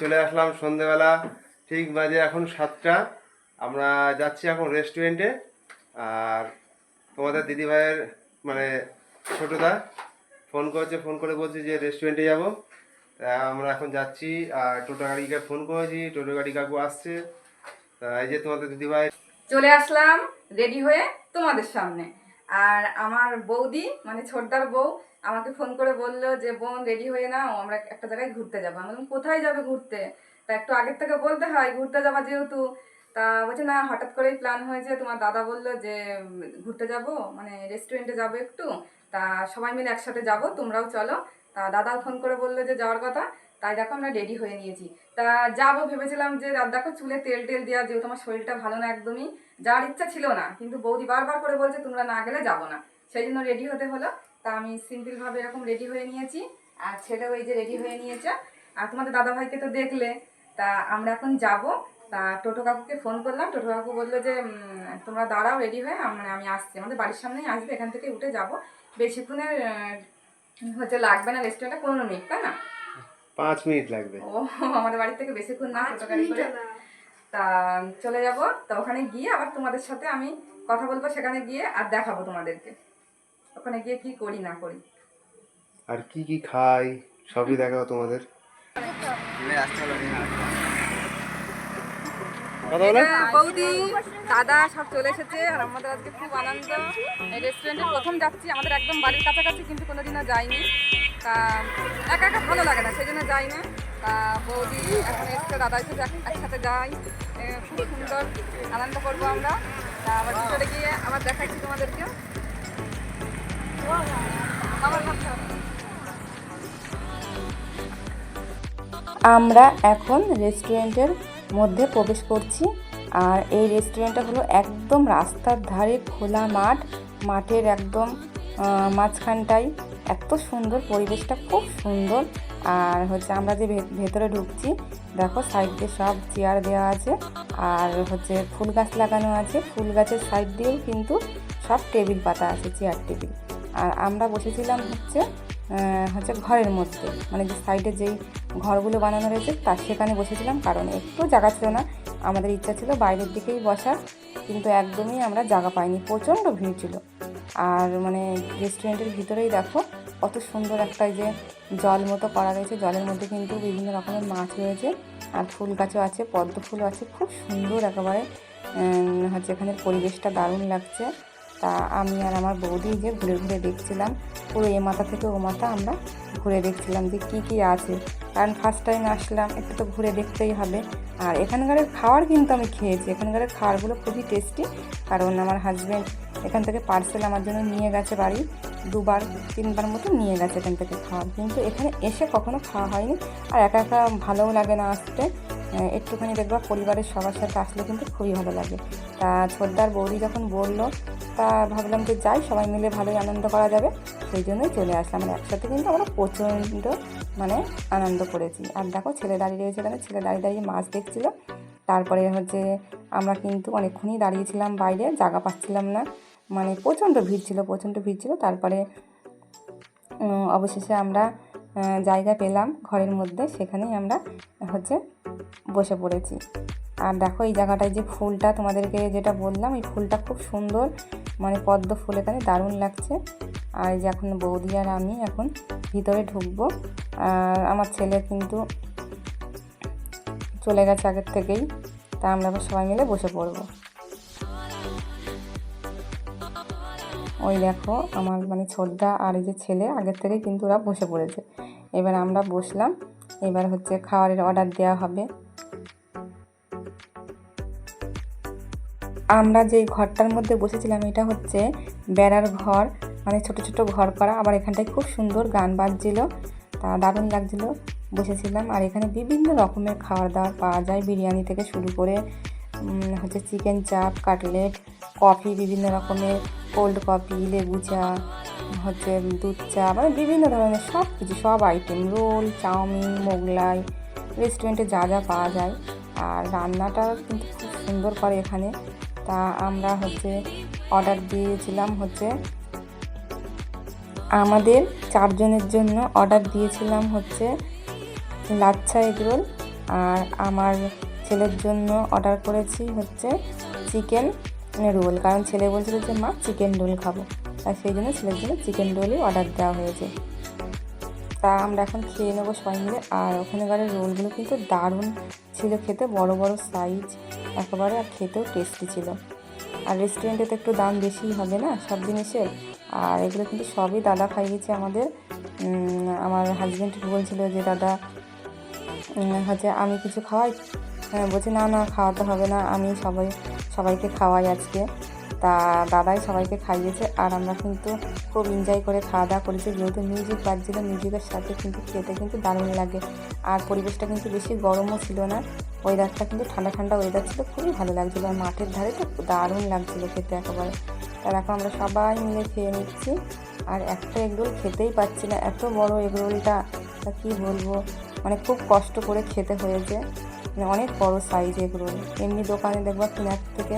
চলে আসলাম সন্ধেবেলা, ঠিক বাজে এখন সাতটা। আমরা যাচ্ছি এখন রেস্টুরেন্টে আর তোমাদের দিদিভাইয়ের মানে ছোটদা ফোন করেছে ফোন করে বলছে যে রেস্টুরেন্টে যাব। তা আমরা এখন যাচ্ছি, আর টোটো গাড়িকে ফোন করেছি, টোটো গাড়ি কাকু আসছে। তা এই যে তোমাদের দিদিভাই চলে আসলাম রেডি হয়ে তোমাদের সামনে। আর আমার বৌদি মানে ছোটদার বউ, আমাকে ফোন করে বলল যে, বোন রেডি হয়ে নাও, আমরা একটা জায়গায় ঘুরতে যাব। আমি কোথায় যাবে ঘুরতে? তা একটু আগের থেকে বলতে হয়, ঘুরতে যাবা যেহেতু। তা বলছে, না, হঠাৎ করেই প্ল্যান হয়েছে। তোমার দাদা বলল যে, ঘুরতে যাব মানে রেস্টুরেন্টে যাব একটু। তা সবাই মিলে একসাথে যাব, তোমরাও চলো। তা দাদাও ফোন করে বলল যে, যাওয়ার কথা। তাই দেখো আমরা রেডি হয়ে নিয়েছি। তা যাব, ভেবেছিলাম যে, দাদা দেখো চুলে তেল টেল দেওয়া, যেহেতু আমার শরীরটা ভালো না একদমই। যাওয়ার ইচ্ছা ছিল না কিন্তু বৌদি বারবার করে বলছে তোমরা না গেলে যাব না। সেই জন্য রেডি হতে হলো। তা আমি সিম্পল ভাবে এরকম রেডি হয়ে নিয়েছি। আর ছেলেও এই যে রেডি হয়ে নিয়েছে। আর তোমাদের দাদা ভাইকে তো দেখলে। তা আমরা এখন যাব। তা টোটো কাকুকে ফোন করলাম। টোটো কাকু বলল যে তোমরা দাঁড়াও রেডি হয়ে। আমরা আমি আসছি। আমাদের বাড়ির সামনেই আসবে। এখান থেকে উঠে যাব। বেশিক্ষণের হচ্ছে লাগবে না রেস্টুরেন্টে পনেরো মিনিট তাই না? পাঁচ মিনিট লাগবে। ও আমাদের বাড়ি থেকে বেশিক্ষণ না টোটো গাড়ি করে তা চলে যাব। তা ওখানে গিয়ে আবার তোমাদের সাথে আমি কথা বলব সেখানে গিয়ে আর দেখাবো তোমাদেরকে। ওখানে গিয়ে কি করি না করি। আর কি কি খাই সবই দেখাবো তোমাদের। বৌদি দাদা সব চলে এসেছে আর আমাদের আজকে খুব আনন্দ। এই রেস্টুরেন্টে প্রথম যাচ্ছি আমাদের একদম বাড়ির কাছাকাছি কিন্তু কোনোদিনও যাইনি। তা একা একা ভালো লাগে না সেই জন্য যাই না। তা বৌদি এখন এসছে, দাদা এসে একসাথে যাই। খুব সুন্দর আনন্দ করব আমরা। আবার ভিতরে গিয়ে আবার দেখাচ্ছি তোমাদেরকে আমরা এখন রেস্টুরেন্টের মধ্যে প্রবেশ করছি। আর এই রেস্টুরেন্টটা হলো একদম রাস্তার ধারে খোলা মাঠ। মাঠের একদম আহ, মাঝখানটায় এত সুন্দর পরিবেশটা খুব সুন্দর। আর হচ্ছে আমরা যে ভেতরে ঢুকছি দেখো সাইড দিয়ে সব চেয়ার দেওয়া আছে আর হচ্ছে ফুল গাছ লাগানো আছে। ফুল গাছের সাইড দিয়েও কিন্তু সব টেবিল পাতা আছে চেয়ার টেবিল। আর আমরা বসেছিলাম হচ্ছে হচ্ছে ঘরের মধ্যে। মানে যে সাইডে যেই ঘরগুলো বানানো রয়েছে তার সেখানে বসেছিলাম কারণ একটু জায়গা ছিল না। আমাদের ইচ্ছা ছিল বাইরের দিকেই বসার কিন্তু একদমই আমরা জায়গা পাইনি। প্রচণ্ড ভিড় ছিল। আর মানে রেস্টুরেন্টের ভিতরেই দেখো, কত সুন্দর একটা যে জল মতো করা রয়েছে। জলের মধ্যে কিন্তু বিভিন্ন রকমের মাছ রয়েছে আর ফুল গাছও আছে, পদ্ম ফুলও আছে। খুব সুন্দর একেবারে হচ্ছে এখানের পরিবেশটা দারুণ লাগছে। তা আমি আর আমার বৌদি যে ঘুরে ঘুরে দেখছিলাম পুরো এ মাথা থেকে ও মাথা আমরা ঘুরে দেখছিলাম যে কী কী আছে। কারণ ফার্স্ট টাইম আসলাম, একটু তো ঘুরে দেখতেই হবে। আর এখানকার খাবার কিন্তু আমি খেয়েছি। এখানকার খাবারগুলো খুবই টেস্টি কারণ আমার হাজব্যান্ড এখান থেকে পার্সেল আমার জন্য নিয়ে গেছে বাড়ি, দুবার, তিনবার মতো নিয়ে গেছে এখান থেকে খাওয়ার। কিন্তু এখানে এসে কখনো খাওয়া হয়নি। আর একা একা ভালোও লাগে না আসতে। একটুখানি দেখবা পরিবারের সবার সাথে আসলে কিন্তু খুবই ভালো লাগে। তা ছোটদার বৌদি যখন বলল, তা ভাবলাম যে যাই, সবাই মিলে ভালোই আনন্দ করা যাবে। সেই জন্যই চলে আসলাম। মানে একসাথে কিন্তু আমরা প্রচণ্ড মানে আনন্দ করেছি। আর দেখো ছেলে দাঁড়িয়ে রয়েছে এখানে। ছেলে দাঁড়িয়ে দাঁড়িয়ে মাছ দেখছিল। তারপরে হচ্ছে আমরা কিন্তু অনেকক্ষণই দাঁড়িয়েছিলাম বাইরে, জায়গা পাচ্ছিলাম না। মানে প্রচণ্ড ভিড় ছিল, প্রচণ্ড ভিড় ছিল। তারপরে অবশেষে আমরা জায়গা পেলাম ঘরের মধ্যে, সেখানেই আমরা হচ্ছে বসে পড়েছি। আর দেখো এই জায়গাটায় যে ফুলটা তোমাদেরকে যেটা বললাম, এই ফুলটা খুব সুন্দর মানে পদ্ম ফুল, এখানে দারুণ লাগছে। আর যে এখন বৌদি আর আমি এখন ভিতরে ঢুকবো। আর আমার ছেলে কিন্তু চলে গেছে আগের থেকেই, তা আমরা সবাই মিলে বসে পড়ব। ওই দেখো আমার মানে ছোটদা আর এই যে ছেলে, আগের থেকেই কিন্তু ওরা বসে পড়েছে। এবার আমরা বসলাম। এবার হচ্ছে খাবারের অর্ডার দেওয়া হবে। আমরা যেই ঘরটার মধ্যে বসেছিলাম, এটা হচ্ছে বেড়ার ঘর। মানে ছোট ছোট ঘর করা। আবার এখানটায় খুব সুন্দর গান বাজছিল। তা দারুণ লাগছিল। বসেছিলাম। আর এখানে বিভিন্ন রকমের খাবার দাবার পাওয়া যায়। বিরিয়ানি থেকে শুরু করে হচ্ছে চিকেন চাপ কাটলেট কফি বিভিন্ন রকমের কোল্ড কফি লেবু চা, হচ্ছে দুধ চা মানে বিভিন্ন ধরনের সব কিছু সব আইটেম রোল, চাউমিন, মোগলাই রেস্টুরেন্টে যা যা পাওয়া যায়। আর রান্নাটা কিন্তু খুব সুন্দর করে এখানে। তা আমরা হচ্ছে অর্ডার দিয়েছিলাম হচ্ছে আমাদের চারজনের জন্য অর্ডার দিয়েছিলাম হচ্ছে লাচ্ছা এগরোল আর আমার ছেলের জন্য অর্ডার করেছি হচ্ছে চিকেন রোল, কারণ ছেলে বলছিল যে, মা চিকেন রোল খাব। আর সেই জন্য ছেলের জন্য চিকেন রোলই অর্ডার দেওয়া হয়েছে। তা আমরা এখন খেয়ে নেব সবাই মিলে। আর ওখানকার রোলগুলো কিন্তু দারুণ ছিল খেতে, বড় বড় সাইজ একেবারে আর খেতেও টেস্টি ছিল। আর রেস্টুরেন্টে তো একটু দাম বেশিই হবে না সব জিনিসের? আর এগুলো কিন্তু সবই দাদা খাইয়েছে আমাদের। আমার হাজব্যান্ড বলছিল যে, দাদা হচ্ছে আমি কিছু খাওয়াই বলছি, না না, খাওয়াতে হবে না, আমি সবাই, সবাইকে খাওয়াই আজকে। তা দাদাই সবাইকে খাইয়েছে, আর আমরা কিন্তু খুব এনজয় করে খাওয়া দাওয়া করেছি। যেহেতু মিউজিক বাজছিল মিউজিকের সাথে কিন্তু খেতে কিন্তু দারুণ লাগে। আর পরিবেশটা কিন্তু বেশি গরমও ছিল না। ওয়েদারটা কিন্তু ঠান্ডা ঠান্ডা ওয়েদার ছিল, খুবই ভালো লাগছিল। আর মাঠের ধারে তো দারুণ লাগছিল খেতে একেবারে। তার এখন আমরা সবাই মিলে খেয়ে নিচ্ছি। আর একটা এগরোল খেতেই পাচ্ছি না। এত বড় এগরোলটা কী বলব? মানে খুব কষ্ট করে খেতে হয়েছে। মানে অনেক বড় সাইজ এগরোল এমনি দোকানে দেখবা কেনার থেকে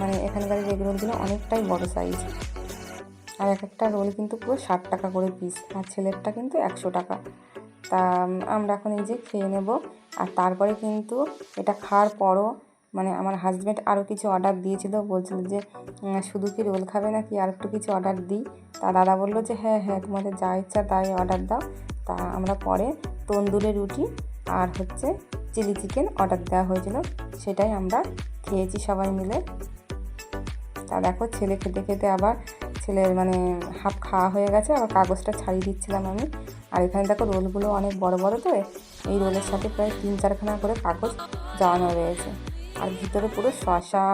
মানে এখানকার এগরোলগুলো অনেকটাই বড় সাইজ আর এক একটা রোল কিন্তু পুরো ষাট টাকা করে পিস আর ছেলেরটা কিন্তু একশো টাকা। তা আমরা এখন এই যে খেয়ে নেব। আর তারপরে কিন্তু এটা খাওয়ার পরও মানে আমার হাজব্যান্ড আরও কিছু অর্ডার দিয়েছিল, বলছিল যে শুধু কি রোল খাবে নাকি আর একটু কিছু অর্ডার দিই? তা দাদা বলল যে হ্যাঁ হ্যাঁ তোমাদের যা ইচ্ছা তাই অর্ডার দাও। তা আমরা পরে তন্দুরে রুটি আর হচ্ছে চিলি চিকেন অর্ডার দেওয়া হয়েছিল, সেটাই আমরা খেয়েছি সবাই মিলে। তা দেখো ছেলে খেতে খেতে আবার ছেলের মানে হাফ খাওয়া হয়ে গেছে, আবার কাগজটা ছাড়িয়ে দিচ্ছিলাম আমি। আর এখানে দেখো রোলগুলো অনেক বড় বড় তো, এই রোলের সাথে প্রায় তিন চারখানা করে কাগজ জড়ানো রয়েছে। আর ভিতরে পুরো শসা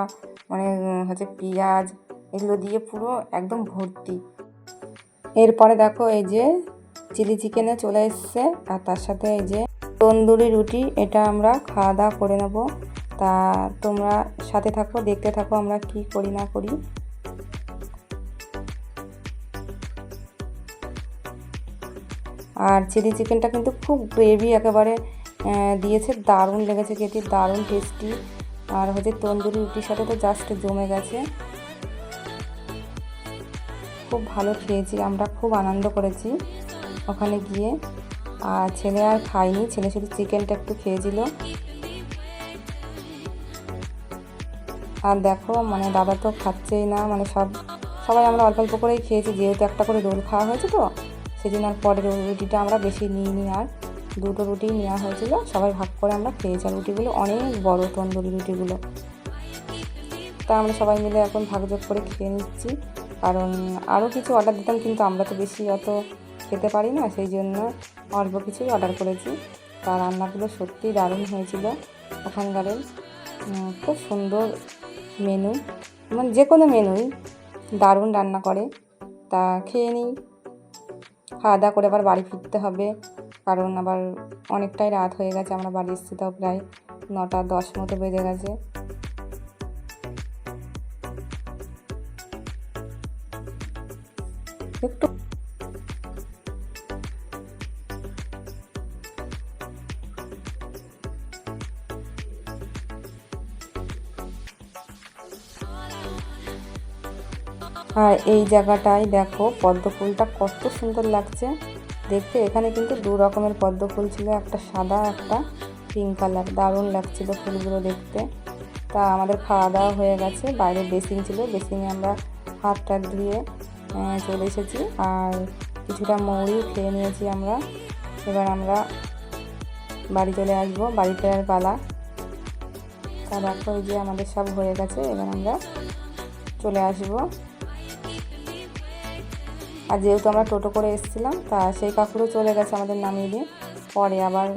মানে হচ্ছে পেঁয়াজ, এগুলো দিয়ে পুরো একদম ভর্তি। এরপরে দেখো এই যে চিলি চিকেনে চলে এসছে, আর তার সাথে এই যে তন্দুরি রুটি, এটা আমরা খাওয়া দাওয়া করে নেব। তা তোমরা সাথে থাকো, দেখতে থাকো আমরা কি করি না করি। আর চিলি চিকেনটা কিন্তু খুব গ্রেভি একেবারে দিয়েছে, দারুণ লেগেছে খেতে, দারুণ টেস্টি আর হচ্ছে তন্দুরি রুটির সাথে তো জাস্ট জমে গেছে। খুব ভালো খেয়েছি, আমরা খুব আনন্দ করেছি। ওখানে গিয়ে আর ছেলে আর খায়নি ছেলে শুধু চিকেনটা একটু খেয়েছিল। আর দেখো মানে দাদা তো খাচ্ছেই না মানে সব, সবাই আমরা অল্প অল্প করেই খেয়েছি, যেহেতু একটা করে রোল খাওয়া হয়েছে তো সেদিন আর পরের রুটিটা আমরা বেশি নিইনি আর। দুটো রুটি নেওয়া হয়েছিল, সবাই ভাগ করে আমরা খেয়েছি, আর রুটিগুলো অনেক বড় তন্দুরি রুটিগুলো। তা আমরা সবাই মিলে এখন ভাগযোগ করে খেয়ে নিচ্ছি, কারণ আরও কিছু অর্ডার দিতাম, কিন্তু আমরা তো বেশি অত খেতে পারি না, সেই জন্য অল্প কিছুই অর্ডার করেছি। তা রান্নাগুলো সত্যিই দারুণ হয়েছিল ওখানকারের খুব সুন্দর মেনু মানে যে কোনো মেনুই দারুণ রান্না করে। তা খেয়ে নিই। খাওয়া দাওয়া করে আবার বাড়ি ফিরতে হবে, কারণ আবার অনেকটাই রাত হয়ে গেছে, আমরা বাড়ি এসেছি তাও প্রায় নটা দশ মতো বেজে গেছে। আর এই জায়গাটায় দেখো পদ্ম ফুলটা কত সুন্দর লাগছে। দেখতে এখানে কিন্তু দু রকমের পদ্ম ফুল ছিল, একটা সাদা, একটা পিঙ্ক কালার দারুণ লাগছিল ফুলগুলো দেখতে। তা আমাদের খাওয়া দাওয়া হয়ে গেছে, বাইরে বেসিং ছিল বেসিংয়ে আমরা হাত টাত ধুয়ে চলে এসেছি। আর কিছুটা মৌরিও খেয়ে নিয়েছি আমরা। এবার আমরা বাড়ি চলে আসব, বাড়ি ফেরার পালা। তা দেখো যে আমাদের সব হয়ে গেছে, এবার আমরা চলে আসব। আর যেহেতু আমরা টোটো করে এসেছিলাম, তা সেই কাকুরও চলে গেছে আমাদের নামিয়ে দিয়ে। পরে আবার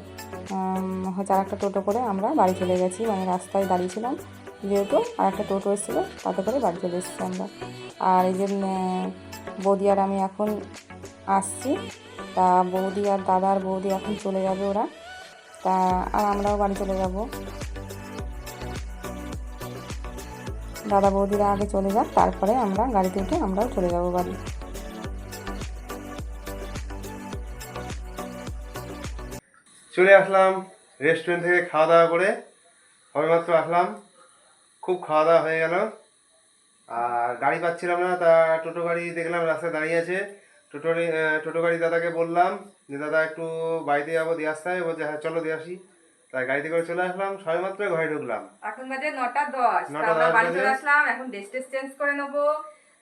হচ্ছে আর একটা টোটো করে আমরা বাড়ি চলে গেছি মানে রাস্তায় দাঁড়িয়েছিলাম। যেহেতু আর একটা টোটো এসেছিল, তাতে করে বাড়ি চলে এসেছি আমরা। আর এই যে বৌদি আর আমি এখন আসছি, তা বৌদি আর দাদা আর বৌদি এখন চলে যাবে ওরা। তা আর আমরাও বাড়ি চলে যাব। দাদা বৌদিরা আগে চলে যাক, তারপরে আমরা গাড়িতে উঠে আমরাও চলে যাব বাড়ি। চলে আসলাম রেস্টুরেন্ট থেকে খাওয়া দাওয়া করে। সবেমাত্র আসলাম। খুব খাওয়া দাওয়া হয়ে গেল। আর গাড়ি পাচ্ছিলাম না তা টোটো গাড়ি দেখলাম রাস্তায় দাঁড়িয়ে আছে। টোটো টোটো গাড়ি দাদাকে বললাম যে দাদা একটু বাড়িতে যাব দিয়ে আসতে হবে। বলছে হ্যাঁ চলো দিয়ে আসি। তাই গাড়িতে করে চলে আসলাম। সবেমাত্র ঘরে ঢুকলাম। এখন বাজে নটা দশ। নটা দশ বাড়ি চলে আসলাম। এখন ড্রেস টেস চেঞ্জ করে নেব।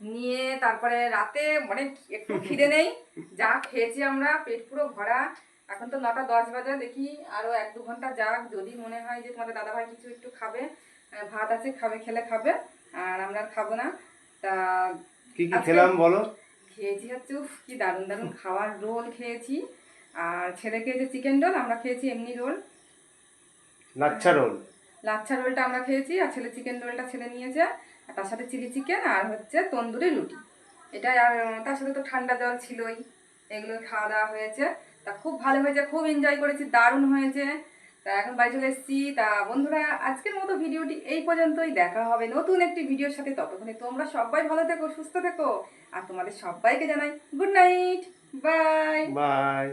নিয়ে তারপরে রাতে অনেক একটু খিদে নেই। যা খেয়েছি আমরা পেট পুরো ভরা। এখন তো নটা দশ বাজে দেখি আরও এক দু ঘণ্টা যাক। যদি মনে হয় যে তোমাদের দাদাভাই কিছু একটু খাবে ভাত আছে খাবে খেলে খাবে আর আমরা আর খাব না। তা কি কি খেলাম বলো? খেয়েছি হচ্ছে উফ, কি দারুণ দারুণ খাওয়ার রোল খেয়েছি। আর ছেলে খেয়েছে চিকেন রোল আমরা খেয়েছি এমনি রোল। লাচ্ছা রোল? লাচ্ছা রোলটা আমরা খেয়েছি আর ছেলে চিকেন রোলটা ছেলে নিয়েছে। আর তার সাথে চিলি চিকেন আর হচ্ছে তন্দুরি রুটি। এটা আর তার সাথে তো ঠান্ডা জল ছিলই। এগুলো খাওয়া দাওয়া হয়েছে। তা খুব ভালো হয়েছে, খুব এনজয় করেছি, দারুণ হয়েছে। তা এখন বাড়ি চলে এসেছি। তা বন্ধুরা, আজকের মতো ভিডিওটি এই পর্যন্তই। দেখা হবে নতুন একটি ভিডিওর সাথে। ততক্ষণে তোমরা সবাই ভালো থেকো, সুস্থ থেকো। আর তোমাদের সবাইকে জানাই গুড নাইট বাই বাই